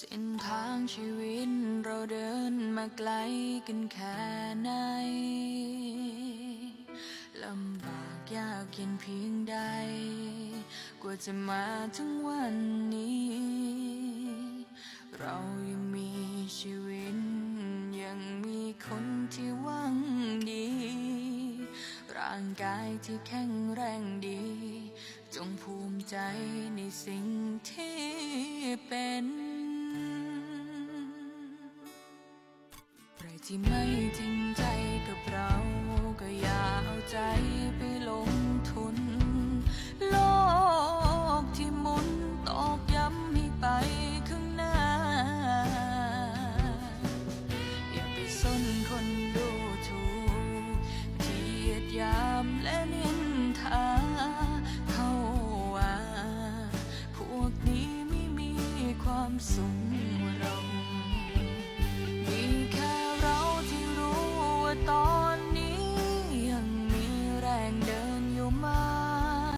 เส้นทางชีวิตเราเดินมาไกลกันแค่ไหนลำบากยากเย็นเพียงใด กว่าจะมาถึงวันนี้ เรายังมีชีวิต ยังมีคนที่หวังดี ร่างกายที่แข็งแรงดี จงภูมิใจในสิ่งที่เป็น ที่ไม่จริงใจกับเราก็อย่าเอาใจไปลงทุน โลกที่หมุนตอกย้ำให้ไปข้างหน้า อย่าไปสนคนดูถูกเกลียดยามและนินทาเขาว่า พวกนี้ไม่มีความสุขเรา